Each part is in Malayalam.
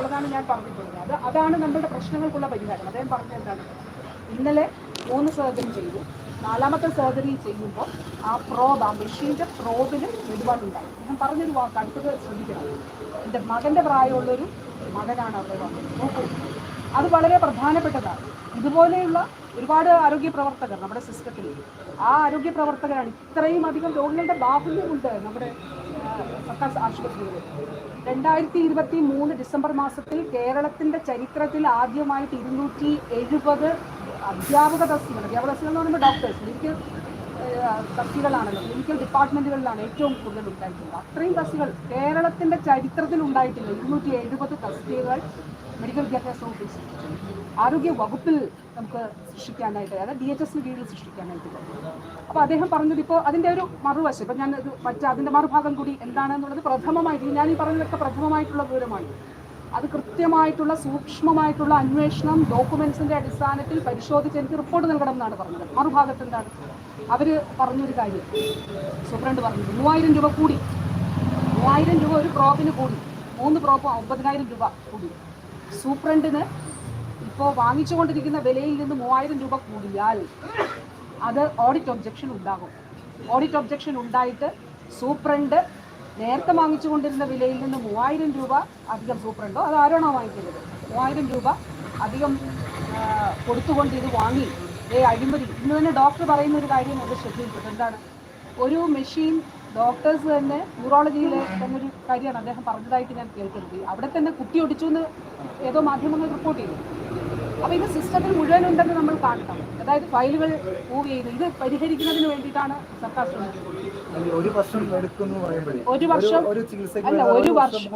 എന്നുള്ളതാണ് ഞാൻ പറഞ്ഞിട്ടുള്ളത്. അത് അതാണ് നമ്മളുടെ പ്രശ്നങ്ങൾക്കുള്ള പരിഹാരം. അദ്ദേഹം പറഞ്ഞത് എന്താണ്? ഇന്നലെ മൂന്ന് സർജറി ചെയ്തു. നാലാമത്തെ സർജറി ചെയ്യുമ്പോൾ ആ പ്രോബ് ആ മെഷീന്റെ പ്രോബിന് ഒരുപാടുണ്ടായി ഞാൻ പറഞ്ഞൊരു വാക്ക് അടുത്തത് ശ്രദ്ധിക്കണം. എന്റെ മകന്റെ പ്രായമുള്ളൊരു മകനാണ് അവിടെ വന്നത്. അത് വളരെ പ്രധാനപ്പെട്ടതാണ്. ഇതുപോലെയുള്ള ഒരുപാട് ആരോഗ്യ പ്രവർത്തകർ നമ്മുടെ സിസ്റ്റത്തിൽ ആ ആരോഗ്യ പ്രവർത്തകരാണ് ഇത്രയും അധികം രോഗികളുടെ ബാഹുല്യമുണ്ട് നമ്മുടെ സർക്കാർ ആശുപത്രികളിൽ. രണ്ടായിരത്തി ഇരുപത്തി മൂന്ന് ഡിസംബർ മാസത്തിൽ കേരളത്തിന്റെ ചരിത്രത്തിൽ ആദ്യമായിട്ട് ഇരുന്നൂറ്റി എഴുപത് അധ്യാപക തസ്തികൾ അധ്യാപക തസ്തികൾ എന്ന് പറയുമ്പോൾ ഡോക്ടേഴ്സ് മെഡിക്കൽ തസ്തികളാണല്ലോ മെഡിക്കൽ ഡിപ്പാർട്ട്മെന്റുകളിലാണ് ഏറ്റവും കൂടുതൽ ഉണ്ടായിട്ടുള്ളത്. അത്രയും തസ്തികൾ കേരളത്തിന്റെ ചരിത്രത്തിൽ ഉണ്ടായിട്ടില്ല. ഇരുന്നൂറ്റി എഴുപത് തസ്തികകൾ മെഡിക്കൽ വിദ്യാഭ്യാസ ഓഫീസ് ആരോഗ്യ വകുപ്പിൽ നമുക്ക് സൃഷ്ടിക്കാനായിട്ട് അതായത് ഡി എച്ച് എസിന് കീഴിൽ സൃഷ്ടിക്കാനായിട്ട് കഴിയും. അപ്പോൾ അദ്ദേഹം പറഞ്ഞത് ഇപ്പോൾ അതിന്റെ ഒരു മറുവശം ഇപ്പം ഞാൻ ഇത് മറ്റ അതിന്റെ മറുഭാഗം കൂടി എന്താണെന്നുള്ളത് പ്രഥമമായിട്ട് ഞാൻ ഈ പറഞ്ഞതൊക്കെ പ്രഥമമായിട്ടുള്ള വിവരമാണ്. അത് കൃത്യമായിട്ടുള്ള സൂക്ഷ്മമായിട്ടുള്ള അന്വേഷണം ഡോക്യുമെന്റ്സിന്റെ അടിസ്ഥാനത്തിൽ പരിശോധിച്ച് എനിക്ക് റിപ്പോർട്ട് നൽകണം എന്നാണ് പറഞ്ഞത്. മറുഭാഗത്ത് എന്താണ്? അവർ പറഞ്ഞൊരു കാര്യം. സൂപ്രണ്ട് പറഞ്ഞത് മൂവായിരം രൂപ കൂടി. മൂവായിരം രൂപ ഒരു പ്രോപ്പിന് കൂടി. മൂന്ന് പ്രോപ്പ് ഒമ്പതിനായിരം രൂപ കൂടി. സൂപ്രണ്ടിന് ഇപ്പോൾ വാങ്ങിച്ചുകൊണ്ടിരിക്കുന്ന വിലയിൽ നിന്ന് മൂവായിരം രൂപ കൂടിയാൽ അത് ഓഡിറ്റ് ഒബ്ജക്ഷൻ ഉണ്ടാകും. ഓഡിറ്റ് ഒബ്ജക്ഷൻ ഉണ്ടായിട്ട് സൂപ്രണ്ട് നേരത്തെ വാങ്ങിച്ചുകൊണ്ടിരുന്ന വിലയിൽ നിന്ന് മൂവായിരം രൂപ അധികം സൂപ്രണ്ടോ? അത് ആരാണോ വാങ്ങിക്കുന്നത്? മൂവായിരം രൂപ അധികം കൊടുത്തുകൊണ്ട് ഇത് വാങ്ങി. ഏ അഴിമതി. ഇന്ന് തന്നെ ഡോക്ടർ പറയുന്ന ഒരു കാര്യം അത് ശ്രദ്ധയിൽപ്പെട്ടു എന്താണ് ഒരു മെഷീൻ ഡോക്ടേഴ്സ് തന്നെ യൂറോളജിയിലെ തന്നെ ഒരു കാര്യമാണ് അദ്ദേഹം പറഞ്ഞതായിട്ട് ഞാൻ കേൾക്കുന്നത് അവിടെ തന്നെ കുട്ടി ഒടിച്ചു എന്ന് ഏതോ മാധ്യമങ്ങൾ റിപ്പോർട്ട് ചെയ്തു. അപ്പോൾ ഇത് സിസ്റ്റത്തിൽ മുഴുവൻ ഉണ്ടെന്ന് നമ്മൾ കാണണം. അതായത് ഫയലുകൾ മൂവ് ചെയ്യുന്നു. ഇത് പരിഹരിക്കുന്നതിന് വേണ്ടിയിട്ടാണ് സർക്കാർ ഒരു വർഷം എടുക്കുന്നു ഒരു വർഷം അല്ല, ഒരു വർഷം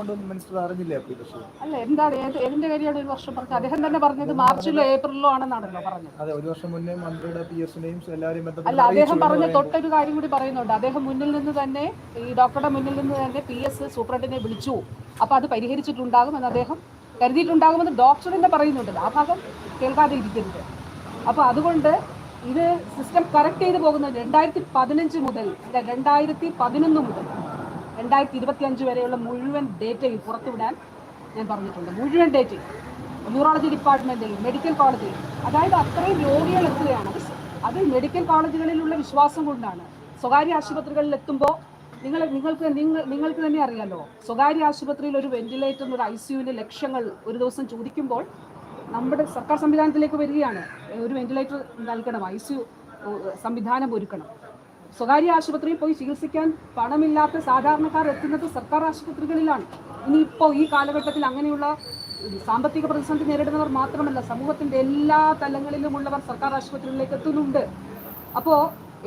അല്ല ഏതിന്റെ കാര്യമാണ് ഒരു വർഷം പറഞ്ഞത്? അദ്ദേഹം തന്നെ പറഞ്ഞത് മാർച്ചിലോ ഏപ്രിലോ ആണെന്നാണല്ലോ പറഞ്ഞത്. അതെ ഒരു വർഷം മുന്നേ മന്ത്രിയുടെ പി എസിനെയും എല്ലാവരെയും അല്ല അദ്ദേഹം പറഞ്ഞ തൊട്ടൊരു കാര്യം കൂടി പറയുന്നുണ്ട്. അദ്ദേഹം മുന്നിൽ നിന്ന് തന്നെ ഈ ഡോക്ടറുടെ മുന്നിൽ നിന്ന് തന്നെ പി എസ് സൂപ്രണ്ടിനെ വിളിച്ചു. അപ്പോൾ അത് പരിഹരിച്ചിട്ടുണ്ടാകും എന്ന് അദ്ദേഹം കരുതിയിട്ടുണ്ടാകുമെന്ന് ഡോക്ടർ തന്നെ പറയുന്നുണ്ട്. ആ ഭാഗം കേൾക്കാതെ ഇരിക്കരുത് അപ്പോൾ അതുകൊണ്ട് ഇത് സിസ്റ്റം കറക്റ്റ് ചെയ്ത് പോകുന്നത് രണ്ടായിരത്തി പതിനഞ്ച് മുതൽ രണ്ടായിരത്തി പതിനൊന്ന് മുതൽ രണ്ടായിരത്തി ഇരുപത്തി അഞ്ച് വരെയുള്ള മുഴുവൻ ഡേറ്റയും പുറത്തുവിടാൻ ഞാൻ പറഞ്ഞിട്ടുണ്ട്. മുഴുവൻ ഡേറ്റയും ന്യൂറോളജി ഡിപ്പാർട്ട്മെന്റിൽ മെഡിക്കൽ കോളേജിൽ അതായത് അത്രയും രോഗികൾ എത്തുകയാണ് അത് മെഡിക്കൽ കോളേജുകളിലുള്ള വിശ്വാസം കൊണ്ടാണ്. സ്വകാര്യ ആശുപത്രികളിൽ എത്തുമ്പോൾ നിങ്ങൾ നിങ്ങൾക്ക് നിങ്ങൾ നിങ്ങൾക്ക് തന്നെ അറിയാലോ സ്വകാര്യ ആശുപത്രിയിൽ ഒരു വെന്റിലേറ്റർ ഒരു ഐ സിയുവിന്റെ ലക്ഷ്യങ്ങൾ ഒരു ദിവസം ചോദിക്കുമ്പോൾ നമ്മുടെ സർക്കാർ സംവിധാനത്തിലേക്ക് വരികയാണ്. ഒരു വെന്റിലേറ്റർ നൽകണം ഐ സി സംവിധാനം ഒരുക്കണം. സ്വകാര്യ ആശുപത്രിയിൽ പോയി ചികിത്സിക്കാൻ പണമില്ലാത്ത സാധാരണക്കാർ എത്തുന്നത് സർക്കാർ ആശുപത്രികളിലാണ്. ഇനിയിപ്പോൾ ഈ കാലഘട്ടത്തിൽ അങ്ങനെയുള്ള സാമ്പത്തിക പ്രതിസന്ധി നേരിടുന്നവർ മാത്രമല്ല സമൂഹത്തിന്റെ എല്ലാ തലങ്ങളിലുമുള്ളവർ സർക്കാർ ആശുപത്രികളിലേക്ക് എത്തുന്നുണ്ട്. അപ്പോൾ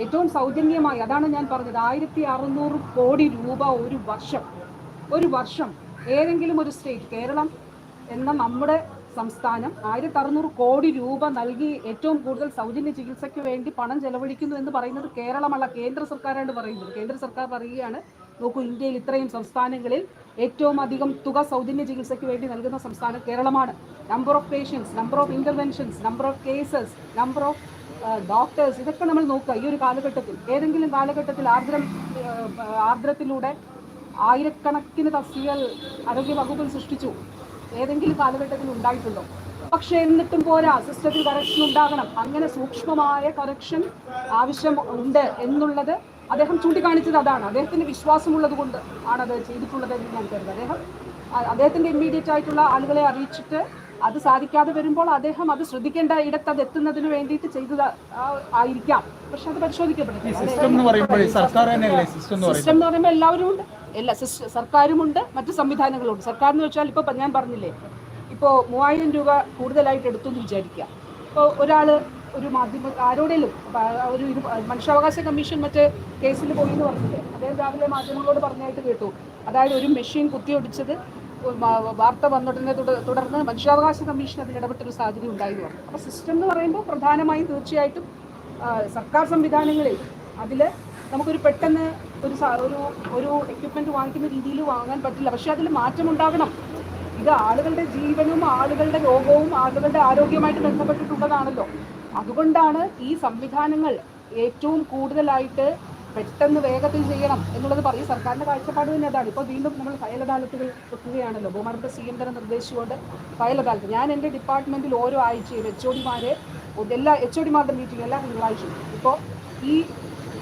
ഏറ്റവും സൗജന്യമായി അതാണ് ഞാൻ പറഞ്ഞത് ആയിരത്തി അറുന്നൂറ് കോടി രൂപ ഒരു വർഷം ഒരു വർഷം ഏതെങ്കിലും ഒരു സ്റ്റേറ്റ് കേരളം എന്ന നമ്മുടെ സംസ്ഥാനം ആയിരത്തി അറുന്നൂറ് കോടി രൂപ നൽകി ഏറ്റവും കൂടുതൽ സൗജന്യ ചികിത്സയ്ക്ക് വേണ്ടി പണം ചെലവഴിക്കുന്നു എന്ന് പറയുന്നത് കേരളമല്ല കേന്ദ്ര സർക്കാരാണ് പറയുന്നത്. കേന്ദ്ര സർക്കാർ പറയുകയാണ് നോക്കൂ ഇന്ത്യയിൽ ഇത്രയും സംസ്ഥാനങ്ങളിൽ ഏറ്റവും അധികം തുക സൗജന്യ ചികിത്സയ്ക്ക് വേണ്ടി നൽകുന്ന സംസ്ഥാനം കേരളമാണ്. Number of patients number of interventions number of cases number of doctors ഇതൊക്കെ നമ്മൾ നോക്കുക. ഈ ഒരു കാലഘട്ടത്തിൽ ഏതെങ്കിലും കാലഘട്ടത്തിൽ ആർദ്രം ആർദ്രത്തിലൂടെ ആയിരക്കണക്കിന് തസ്തികൾ ആരോഗ്യ വകുപ്പിൽ സൃഷ്ടിച്ചു. ഏതെങ്കിലും കാലഘട്ടത്തിൽ ഉണ്ടായിട്ടുണ്ടോ? പക്ഷേ എന്നിട്ടും പോരാ സിസ്റ്റത്തിൽ കറക്ഷൻ ഉണ്ടാകണം. അങ്ങനെ സൂക്ഷ്മമായ കറക്ഷൻ ആവശ്യം ഉണ്ട് എന്നുള്ളത് അദ്ദേഹം ചൂണ്ടിക്കാണിച്ചത് അതാണ്. അദ്ദേഹത്തിന് വിശ്വാസമുള്ളത് കൊണ്ട് ആണത് ചെയ്തിട്ടുള്ളത് എന്ന് ഞാൻ കരുതുന്നത് അദ്ദേഹം അദ്ദേഹത്തിന്റെ ഇമ്മീഡിയറ്റ് ആയിട്ടുള്ള ആളുകളെ അറിയിച്ചിട്ട് അത് സാധിക്കാതെ വരുമ്പോൾ അദ്ദേഹം അത് ശ്രദ്ധിക്കേണ്ട ഇടത്ത് അത് എത്തുന്നതിന് വേണ്ടിയിട്ട് ചെയ്തത് ആയിരിക്കാം. പക്ഷെ അത് പരിശോധിക്കപ്പെടുന്നു സിസ്റ്റം എന്ന് പറയുമ്പോൾ എല്ലാവരും ഉണ്ട്. എല്ലാ സർക്കാരുമുണ്ട് മറ്റു സംവിധാനങ്ങളുണ്ട് സർക്കാർ എന്ന് വെച്ചാൽ ഇപ്പോൾ ഞാൻ പറഞ്ഞില്ലേ ഇപ്പോ മൂവായിരം രൂപ കൂടുതലായിട്ട് എടുത്തു എന്ന് വിചാരിക്കുക. ഇപ്പോൾ ഒരാൾ ഒരു മാധ്യമ ആരോടെങ്കിലും ഒരു മനുഷ്യാവകാശ കമ്മീഷൻ മറ്റേ കേസിൽ പോയി എന്ന് പറഞ്ഞില്ലേ അദ്ദേഹം രാവിലെ മാധ്യമങ്ങളോട് പറഞ്ഞായിട്ട് കേട്ടു. അതായത് ഒരു മെഷീൻ കുത്തിയൊടിച്ചത് വാർത്ത വന്നിട്ടിനെ തുടർന്ന് മനുഷ്യാവകാശ കമ്മീഷൻ അതിൽ ഇടപെട്ടൊരു സാഹചര്യം ഉണ്ടായി എന്ന് പറഞ്ഞു അപ്പോൾ സിസ്റ്റം എന്ന് പറയുമ്പോൾ പ്രധാനമായും തീർച്ചയായിട്ടും സർക്കാർ സംവിധാനങ്ങളിൽ അതിൽ നമുക്കൊരു പെട്ടെന്ന് ഒരു ഒരു ഒരു എക്യുപ്മെന്റ് വാങ്ങിക്കുന്ന രീതിയിൽ വാങ്ങാൻ പറ്റില്ല. പക്ഷേ അതിൽ മാറ്റം ഉണ്ടാകണം ഇത് ആളുകളുടെ ജീവനും ആളുകളുടെ രോഗവും ആളുകളുടെ ആരോഗ്യമായിട്ട് ബന്ധപ്പെട്ടിട്ടുള്ളതാണല്ലോ. അതുകൊണ്ടാണ് ഈ സംവിധാനങ്ങൾ ഏറ്റവും കൂടുതലായിട്ട് പെട്ടെന്ന് വേഗത്തിൽ ചെയ്യണം എന്നുള്ളത് പറയും. സർക്കാരിന്റെ കാഴ്ചപ്പാട് തന്നെ അതാണ്. ഇപ്പോൾ വീണ്ടും നമ്മൾ ഫയൽ അദാലത്തുകൾ വെക്കുകയാണല്ലോ ബഹുമാനപ്പെട്ട സി എം തന്നെ നിർദ്ദേശിച്ചുകൊണ്ട് ഫയൽ അദാലത്ത്. ഞാൻ എന്റെ ഡിപ്പാർട്ട്മെന്റിൽ ഓരോ ആഴ്ചയും എച്ച് ഒ ഡിമാരെ എല്ലാ എച്ച് ഒ ഡിമാരുടെ മീറ്റിംഗ് എല്ലാ തിങ്കളാഴ്ചയും ഇപ്പോൾ ഈ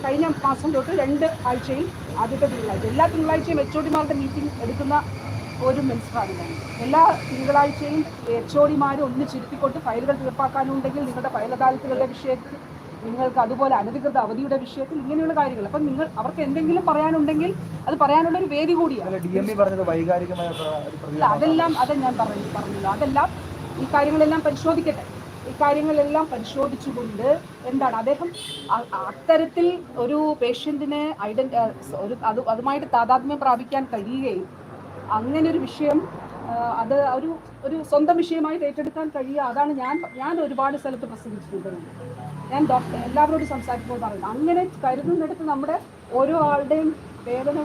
കഴിഞ്ഞ മാസം തൊട്ട് രണ്ട് ആഴ്ചയിൽ ആദ്യത്തെ തിങ്കളാഴ്ച. എല്ലാ തിങ്കളാഴ്ചയും എച്ച് ഒ ഡിമാരുടെ മീറ്റിംഗ് എടുക്കുന്ന ഒരു മിനിസ്റ്ററാണ് എല്ലാ തിങ്കളാഴ്ചയും എച്ച് ഒ ഡിമാരെ ഒന്നിച്ചിരുത്തിക്കൊണ്ട് ഫയലുകൾ തീർപ്പാക്കാനുണ്ടെങ്കിൽ നിങ്ങളുടെ ഫയൽ അദാലത്തുകളുടെ വിഷയത്തിൽ നിങ്ങൾക്ക് അതുപോലെ അനധികൃത അവധിയുടെ വിഷയത്തിൽ ഇങ്ങനെയുള്ള കാര്യങ്ങൾ. അപ്പം നിങ്ങൾ അവർക്ക് എന്തെങ്കിലും പറയാനുണ്ടെങ്കിൽ അത് പറയാനുള്ള ഒരു വേദി കൂടിയാണ്. അല്ല അതെല്ലാം അത് ഞാൻ പറഞ്ഞു പറഞ്ഞില്ല. അതെല്ലാം ഈ കാര്യങ്ങളെല്ലാം പരിശോധിക്കട്ടെ. ഈ കാര്യങ്ങളെല്ലാം പരിശോധിച്ചുകൊണ്ട് എന്താണ് അദ്ദേഹം അത്തരത്തിൽ ഒരു പേഷ്യന്റിനെ ഐഡന്റി ഒരു അത് അതുമായിട്ട് താതാത്മ്യം പ്രാപിക്കാൻ കഴിയുകയും അങ്ങനെ ഒരു വിഷയം അത് ഒരു ഒരു സ്വന്തം വിഷയമായിട്ട് ഏറ്റെടുക്കാൻ കഴിയുക. അതാണ് ഞാൻ ഞാൻ ഒരുപാട് സ്ഥലത്ത് പ്രസംഗിച്ചിട്ടുണ്ട്. ഞാൻ ഡോക്ടർ എല്ലാവരോടും സംസാരിക്കുമ്പോൾ പറയുന്നത് അങ്ങനെ കരുതുന്നിടത്ത് നമ്മുടെ ഓരോ ആളുടെയും വേദന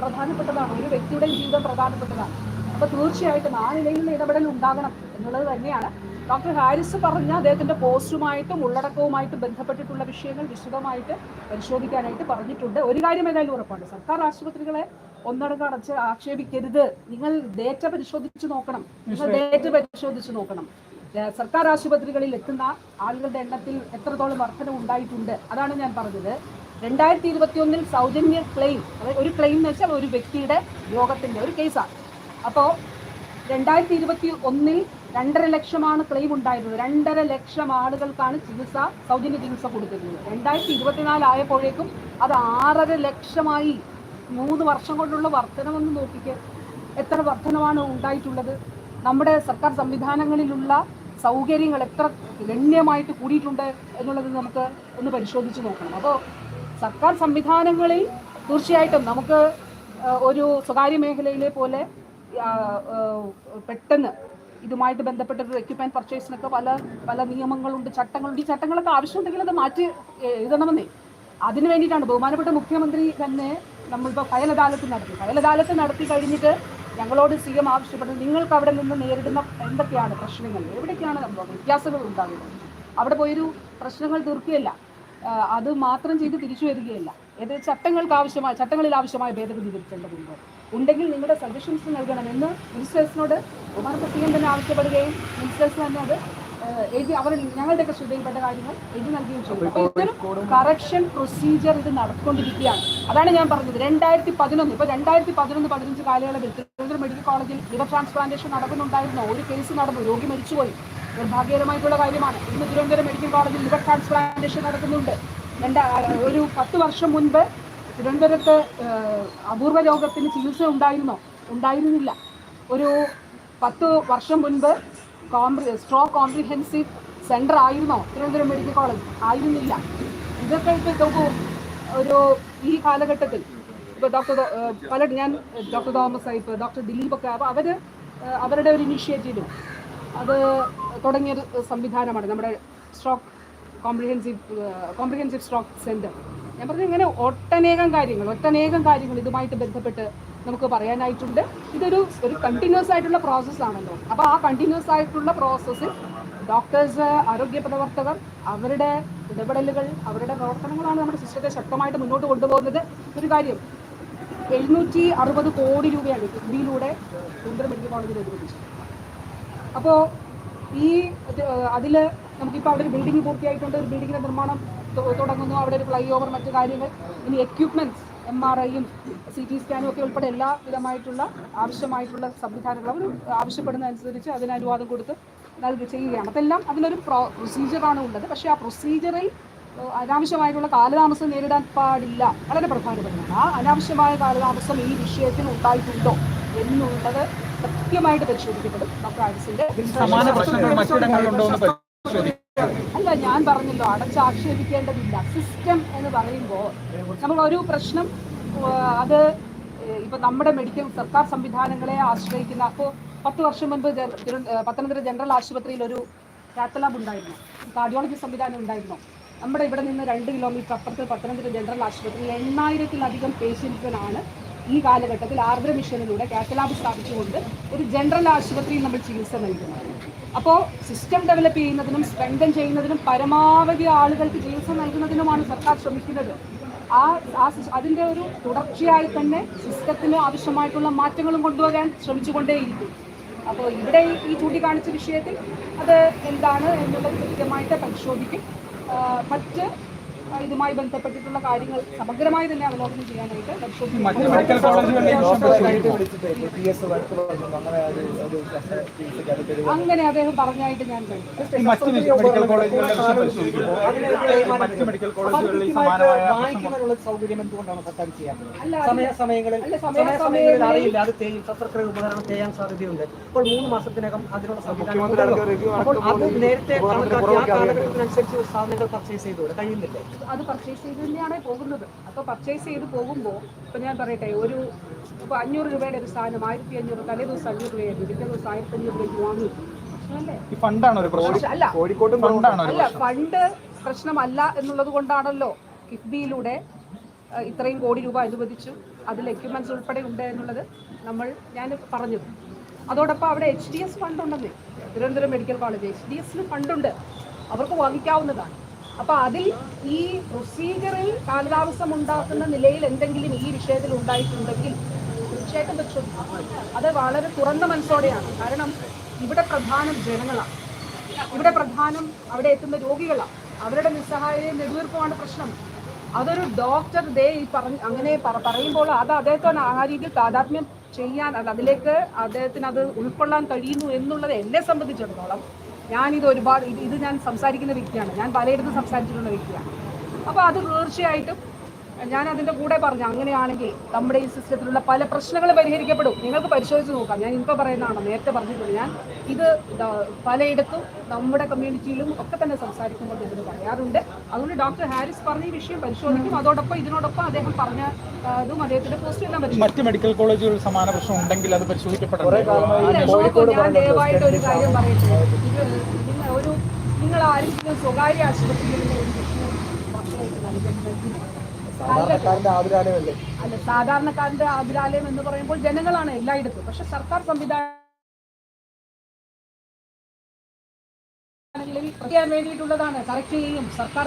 പ്രധാനപ്പെട്ടതാണ്. ഒരു വ്യക്തിയുടെയും ജീവിതം പ്രധാനപ്പെട്ടതാണ്. അപ്പൊ തീർച്ചയായിട്ടും ആ നിലയിലുള്ള ഇടപെടൽ ഉണ്ടാകണം എന്നുള്ളത് തന്നെയാണ്. ഡോക്ടർ ഹാരിസ് പറഞ്ഞ അദ്ദേഹത്തിന്റെ പോസ്റ്റുമായിട്ടും ഉള്ളടക്കവുമായിട്ടും ബന്ധപ്പെട്ടിട്ടുള്ള വിഷയങ്ങൾ വിശദമായിട്ട് പരിശോധിക്കാനായിട്ട് പറഞ്ഞിട്ടുണ്ട്. ഒരു കാര്യം ഏതായാലും ഉറപ്പാണ്. സർക്കാർ ആശുപത്രികളെ ഒന്നടങ്കം അടച്ച് ആക്ഷേപിക്കരുത്. നിങ്ങൾ ഡേറ്റ പരിശോധിച്ച് നോക്കണം. നിങ്ങൾ ഡേറ്റ പരിശോധിച്ച് നോക്കണം. സർക്കാർ ആശുപത്രികളിൽ എത്തുന്ന ആളുകളുടെ എണ്ണത്തിൽ എത്രത്തോളം വർധന ഉണ്ടായിട്ടുണ്ട് അതാണ് ഞാൻ പറഞ്ഞത്. രണ്ടായിരത്തി ഇരുപത്തി ഒന്നിൽ സൗജന്യ ക്ലെയിം അതായത് ഒരു ക്ലെയിം എന്ന് വെച്ചാൽ ഒരു വ്യക്തിയുടെ രോഗത്തിന്റെ ഒരു കേസാണ് അപ്പോൾ രണ്ടായിരത്തി ഇരുപത്തി ഒന്നിൽ രണ്ടര ലക്ഷമാണ് ക്ലെയിം ഉണ്ടായിരുന്നത്. രണ്ടര ലക്ഷം ആളുകൾക്കാണ് ചികിത്സ സൗജന്യ ചികിത്സ കൊടുത്തിരുന്നത്. രണ്ടായിരത്തി ഇരുപത്തിനാല് ആയപ്പോഴേക്കും അത് ആറര ലക്ഷമായി മൂന്ന് വർഷം കൊണ്ടുള്ള വർധനമെന്ന് നോക്കിക്കേ. എത്ര വർധനമാണ് ഉണ്ടായിട്ടുള്ളത്? നമ്മുടെ സർക്കാർ സംവിധാനങ്ങളിലുള്ള സൗകര്യങ്ങൾ എത്ര ഗണ്യമായിട്ട് കൂടിയിട്ടുണ്ട് എന്നുള്ളത് നമുക്ക് ഒന്ന് പരിശോധിച്ച് നോക്കണം. അപ്പോൾ സർക്കാർ സംവിധാനങ്ങളിൽ തീർച്ചയായിട്ടും നമുക്ക് ഒരു സ്വകാര്യ മേഖലയിലെ പോലെ പെട്ടെന്ന് ഇതുമായിട്ട് ബന്ധപ്പെട്ട ഒരു എക്യുപ്മെന്റ് പർച്ചേസിനൊക്കെ പല പല നിയമങ്ങളുണ്ട് ചട്ടങ്ങളുണ്ട്. ഈ ചട്ടങ്ങളൊക്കെ ആവശ്യമുണ്ടെങ്കിൽ അത് മാറ്റി എഴുതണമെന്നേ. അതിന് വേണ്ടിയിട്ടാണ് ബഹുമാനപ്പെട്ട മുഖ്യമന്ത്രി തന്നെ നമ്മളിപ്പോൾ ഫയൽ അദാലത്ത് നടത്തി. ഫയൽ അദാലത്ത് നടത്തി കഴിഞ്ഞിട്ട് ഞങ്ങളോട് സി എം ആവശ്യപ്പെട്ടത് നിങ്ങൾക്ക് അവിടെ നിന്ന് നേരിടുന്ന എന്തൊക്കെയാണ് പ്രശ്നങ്ങൾ? എവിടേക്കാണ് വ്യത്യാസങ്ങൾ ഉണ്ടാകുന്നത്. അവിടെ പോയൊരു പ്രശ്നങ്ങൾ തീർക്കുകയല്ല. അത് മാത്രം ചെയ്ത് തിരിച്ചു വരികയല്ല. ഏത് ചട്ടങ്ങൾക്ക് ആവശ്യമായ ചട്ടങ്ങളിൽ ആവശ്യമായ ഭേദഗതി വരുത്തേണ്ടതുണ്ട് ഉണ്ടെങ്കിൽ നിങ്ങളുടെ സജഷൻസ് നൽകണമെന്ന് മിനിസ്റ്റേഴ്സിനോട് ബഹുമാനപ്പെട്ട സി തന്നെ ആവശ്യപ്പെടുകയും മിനിസ്റ്റേഴ്സ് തന്നെ അത് എഴുതി അവർ ഞങ്ങളുടെയൊക്കെ ശ്രദ്ധയിൽപ്പെട്ട കാര്യങ്ങൾ എഴുതി നൽകുകയും ചെയ്തു. അപ്പോൾ കറക്ഷൻ പ്രൊസീജിയർ ഇത് നടത്തിക്കൊണ്ടിരിക്കുകയാണ്. അതാണ് ഞാൻ പറഞ്ഞത്. രണ്ടായിരത്തി പതിനൊന്ന് ഇപ്പൊ രണ്ടായിരത്തി പതിനൊന്ന് പതിനഞ്ച് കാലയളവിൽ തിരുവനന്തപുരം മെഡിക്കൽ കോളേജിൽ ലിവർ ട്രാൻസ്പ്ലാന്റേഷൻ നടക്കുന്നുണ്ടായിരുന്നു. ഒരു കേസ് നടന്നു രോഗി മരിച്ചുപോയി. നിർഭാഗ്യകരമായിട്ടുള്ള കാര്യമാണ്. ഇന്ന് തിരുവനന്തപുരം മെഡിക്കൽ കോളേജിൽ ലിവർ ട്രാൻസ്പ്ലാന്റേഷൻ നടക്കുന്നുണ്ട്. രണ്ടാ ഒരു പത്ത് വർഷം മുൻപ് തിരുവനന്തപുരത്ത് അപൂർവ രോഗത്തിന് ചികിത്സ ഉണ്ടായിരുന്നോ? ഉണ്ടായിരുന്നില്ല. ഒരു പത്ത് വർഷം മുൻപ് കോംപ്രി സ്ട്രോ കോംപ്രിഹെൻസീവ് സെന്റർ ആയിരുന്നോ? തിരുവനന്തപുരം മെഡിക്കൽ കോളേജ് ആയിരുന്നില്ല. ഇതൊക്കെ ഇപ്പോൾ നോക്കൂ ഒരു ഈ കാലഘട്ടത്തിൽ ഇപ്പോൾ ഡോക്ടർ പല ഞാൻ ഡോക്ടർ തോമസ് ഇപ്പോൾ ഡോക്ടർ ദിലീപ് ഒക്കെ അപ്പോൾ അവർ അവരുടെ ഒരു ഇനിഷ്യേറ്റീവ് അത് തുടങ്ങിയൊരു സംവിധാനമാണ്. നമ്മുടെ stroke comprehensive comprehensive stroke centre ഞാൻ പറഞ്ഞ ഇങ്ങനെ ഒട്ടനേകം കാര്യങ്ങൾ ഒട്ടനേകം കാര്യങ്ങൾ ഇതുമായിട്ട് ബന്ധപ്പെട്ട് നമുക്ക് പറയാനായിട്ടുണ്ട്. ഇതൊരു ഒരു കണ്ടിന്യൂസ് ആയിട്ടുള്ള പ്രോസസ്സ് ആണല്ലോ. അപ്പോൾ ആ കണ്ടിന്യൂസ് ആയിട്ടുള്ള പ്രോസസ്സിൽ ഡോക്ടേഴ്സ് ആരോഗ്യ പ്രവർത്തകർ അവരുടെ ഇടപെടലുകൾ അവരുടെ പ്രവർത്തനങ്ങളാണ് നമ്മുടെ സിസ്റ്റത്തെ ശക്തമായിട്ട് മുന്നോട്ട് കൊണ്ടുപോകുന്നത്. ഒരു കാര്യം എഴുന്നൂറ്റി അറുപത് കോടി രൂപയാണ് ഇന്ത്യയിലൂടെ സുന്ദര മെഡിക്കൽ കോളേജിൽ അനുവദിച്ചത് അപ്പോൾ ഈ അതിൽ നമുക്കിപ്പോൾ അവിടെ ഒരു ബിൽഡിംഗ് പൂർത്തിയായിട്ടുണ്ട്. ഒരു ബിൽഡിങ്ങിന്റെ നിർമ്മാണം തുടങ്ങുന്നു. അവിടെ ഒരു ഫ്ലൈ ഓവർ മറ്റു കാര്യങ്ങൾ. ഇനി എക്യുപ്മെന്റ്സ് എം ആർ ഐയും സി ടി സ്കാനും ഒക്കെ ഉൾപ്പെടെ എല്ലാ വിധമായിട്ടുള്ള ആവശ്യമായിട്ടുള്ള സംവിധാനങ്ങൾ അവർ ആവശ്യപ്പെടുന്നതനുസരിച്ച് അതിന് അനുവാദം കൊടുത്ത് നൽകി ചെയ്യുകയാണ്. അതെല്ലാം അതിനൊരു പ്രോ പ്രൊസീജിയറാണ് ഉള്ളത്. പക്ഷേ ആ പ്രൊസീജിയറിൽ അനാവശ്യമായിട്ടുള്ള കാലതാമസം നേരിടാൻ പാടില്ല. വളരെ പ്രധാനപ്പെട്ടതാണ്. ആ അനാവശ്യമായ കാലതാമസം ഈ വിഷയത്തിൽ ഉണ്ടായിട്ടുണ്ടോ എന്നുള്ളത് കൃത്യമായിട്ട് പരിശോധിക്കപ്പെടും. ഡോക്ടർ ആരിസിന്റെ സമാന പ്രശ്നങ്ങൾ ഞാൻ പറഞ്ഞല്ലോ അടച്ചാക്ഷേപിക്കേണ്ടതില്ല. സിസ്റ്റം എന്ന് പറയുമ്പോൾ നമ്മൾ ഒരു പ്രശ്നം അത് ഇപ്പൊ നമ്മുടെ മെഡിക്കൽ സർക്കാർ സംവിധാനങ്ങളെ ആശ്രയിക്കുന്ന അപ്പോ പത്ത് വർഷം മുൻപ് പത്തനംതിട്ട ജനറൽ ആശുപത്രിയിൽ ഒരു കാത്തലാബ് ഉണ്ടായിരുന്നു. കാർഡിയോളജി സംവിധാനം ഉണ്ടായിരുന്നു. നമ്മുടെ ഇവിടെ നിന്ന് രണ്ട് കിലോമീറ്റർ അപ്പുറത്ത് പത്തനംതിട്ട ജനറൽ ആശുപത്രിയിൽ എണ്ണായിരത്തിലധികം പേഷ്യൻസിനാണ് ഈ കാലഘട്ടത്തിൽ ആർദ്ര മിഷനിലൂടെ കാറ്റലാബ് സ്ഥാപിച്ചുകൊണ്ട് ഒരു ജനറൽ ആശുപത്രിയിൽ നമ്മൾ ചികിത്സ നൽകുന്നത് അപ്പോൾ സിസ്റ്റം ഡെവലപ്പ് ചെയ്യുന്നതിനും സ്ട്രെങ്തൻ ചെയ്യുന്നതിനും പരമാവധി ആളുകൾക്ക് ചികിത്സ നൽകുന്നതിനുമാണ് സർക്കാർ ശ്രമിക്കുന്നത്. ആ ആ അതിന്റെ ഒരു തുടർച്ചയായി തന്നെ സിസ്റ്റത്തിന് ആവശ്യമായിട്ടുള്ള മാറ്റങ്ങളും കൊണ്ടുവരാൻ ശ്രമിച്ചുകൊണ്ടേയിരിക്കും. അപ്പോൾ ഇവിടെ ഈ- ചൂണ്ടിക്കാണിച്ച വിഷയത്തിൽ അത് എന്താണ് എന്നുള്ളത് കൃത്യമായിട്ട് പരിശോധിക്കും. മറ്റ് ഇതുമായി ബന്ധപ്പെട്ടിട്ടുള്ള കാര്യങ്ങൾ സമഗ്രമായി തന്നെ അവലോകനം ചെയ്യാനായിട്ട് അങ്ങനെ അദ്ദേഹം പറഞ്ഞായിട്ട് ഞാൻ ഉപകരണം ചെയ്യാൻ സാധ്യതയുണ്ട്. അപ്പോൾ മൂന്ന് മാസത്തിനകം അതിനുള്ള സംവിധാനം മുഖ്യമന്ത്രി അപ്പോൾ അത് നേരത്തെ സാധനങ്ങൾ പർച്ചേസ് ചെയ്തുകൂടെ? കഴിയുന്നില്ലേ? അത് പർച്ചേസ് ചെയ്ത് തന്നെയാണ് പോകുന്നത്. അപ്പോൾ പർച്ചേസ് ചെയ്ത് പോകുമ്പോൾ ഇപ്പോൾ ഞാൻ പറയട്ടെ ഒരു ഇപ്പോൾ അഞ്ഞൂറ് രൂപയുടെ ഒരു സാധനം ആയിരത്തി അഞ്ഞൂറ് തലേ ദിവസം അഞ്ഞൂറ് രൂപയായിരുന്നു പിറ്റേ ദിവസം ആയിരത്തി അഞ്ഞൂറ് രൂപയ്ക്ക് വാങ്ങി. അല്ല? അല്ല ഫണ്ട് പ്രശ്നമല്ല എന്നുള്ളത് കൊണ്ടാണല്ലോ കിഫ്ബിയിലൂടെ ഇത്രയും കോടി രൂപ അനുവദിച്ചു. അതിൽ എക്യുപ്മെന്റ്സ് ഉൾപ്പെടെ ഉണ്ട് എന്നുള്ളത് നമ്മൾ ഞാൻ പറഞ്ഞത്. അതോടൊപ്പം അവിടെ എച്ച് ഡി എസ് ഫണ്ട് ഉണ്ടെന്നേ. Thiruvananthapuram medical college H D എസിന് ഫണ്ടുണ്ട് അവർക്ക് വാങ്ങിക്കാവുന്നതാണ്. അപ്പോൾ അതിൽ ഈ പ്രൊസീജിയറിൽ കാലതാമസം ഉണ്ടാക്കുന്ന നിലയിൽ എന്തെങ്കിലും ഈ വിഷയത്തിൽ ഉണ്ടായിട്ടുണ്ടെങ്കിൽ തീർച്ചയായിട്ടും പരിശോധിക്കും അത് വളരെ തുറന്ന മനസ്സോടെയാണ്. കാരണം ഇവിടെ പ്രധാനം ജനങ്ങളാണ്. ഇവിടെ പ്രധാനം അവിടെ എത്തുന്ന രോഗികളാണ്. അവരുടെ നിസ്സഹായതയും നെടുവീർപ്പുമാണ് പ്രശ്നം. അതൊരു ഡോക്ടർ ദേ ഈ പറഞ്ഞ് അങ്ങനെ പറയുമ്പോൾ അത് അദ്ദേഹത്തിന് ആ രീതിയിൽ താതാത്മ്യം ചെയ്യാൻ അത് അതിലേക്ക് അദ്ദേഹത്തിന് അത് ഉൾക്കൊള്ളാൻ കഴിയുന്നു എന്നുള്ളത് എന്നെ സംബന്ധിച്ചിടത്തോളം ഞാനിത് ഒരുപാട് ഇത് ഇത് ഞാൻ സംസാരിക്കുന്ന വ്യക്തിയാണ്. ഞാൻ പലയിടത്തും സംസാരിച്ചിട്ടുള്ള വ്യക്തിയാണ്. അപ്പോൾ അത് തീർച്ചയായിട്ടും ഞാൻ അതിന്റെ കൂടെ പറഞ്ഞു അങ്ങനെയാണെങ്കിൽ നമ്മുടെ ഈ സിസ്റ്റത്തിലുള്ള പല പ്രശ്നങ്ങളും പരിഹരിക്കപ്പെടും. നിങ്ങൾക്ക് പരിശോധിച്ച് നോക്കാം. ഞാൻ ഇപ്പോൾ പറയുന്നതാണ്? നേരത്തെ പറഞ്ഞിട്ടുണ്ട് ഞാൻ. ഇത് പലയിടത്തും നമ്മുടെ കമ്മ്യൂണിറ്റിയിലും ഒക്കെ തന്നെ സംസാരിക്കുമ്പോൾ ഇതിന് പറയാറുണ്ട്. അതുകൊണ്ട് ഡോക്ടർ ഹാരിസ് പറഞ്ഞ ഈ വിഷയം പരിശോധിക്കും. അതോടൊപ്പം ഇതിനോടൊപ്പം അദ്ദേഹം പറഞ്ഞ ഇതും അദ്ദേഹത്തിന്റെ പോസ്റ്റ് എല്ലാം പറ്റും മറ്റ് മെഡിക്കൽ കോളേജുകളിൽ സമാന പ്രശ്നം ഉണ്ടെങ്കിൽ അത് പരിശോധിക്കപ്പെടണം. നോക്കൂ, ഞാൻ ദയവായിട്ട് ഒരു കാര്യം പറയട്ടെ. ഇത് നിങ്ങൾ ഒരു നിങ്ങൾ ആരെങ്കിലും സ്വകാര്യ ആശുപത്രിയിൽ നൽകുന്നത് അല്ല? സാധാരണക്കാരന്റെ ആതിരാലയം എന്ന് പറയുമ്പോൾ ജനങ്ങളാണ് എല്ലായിടത്തും. പക്ഷെ സർക്കാർ സംവിധാനങ്ങളിൽ വേണ്ടിയിട്ടുള്ളതാണ്. കറക്റ്റ് ചെയ്യും. സർക്കാർ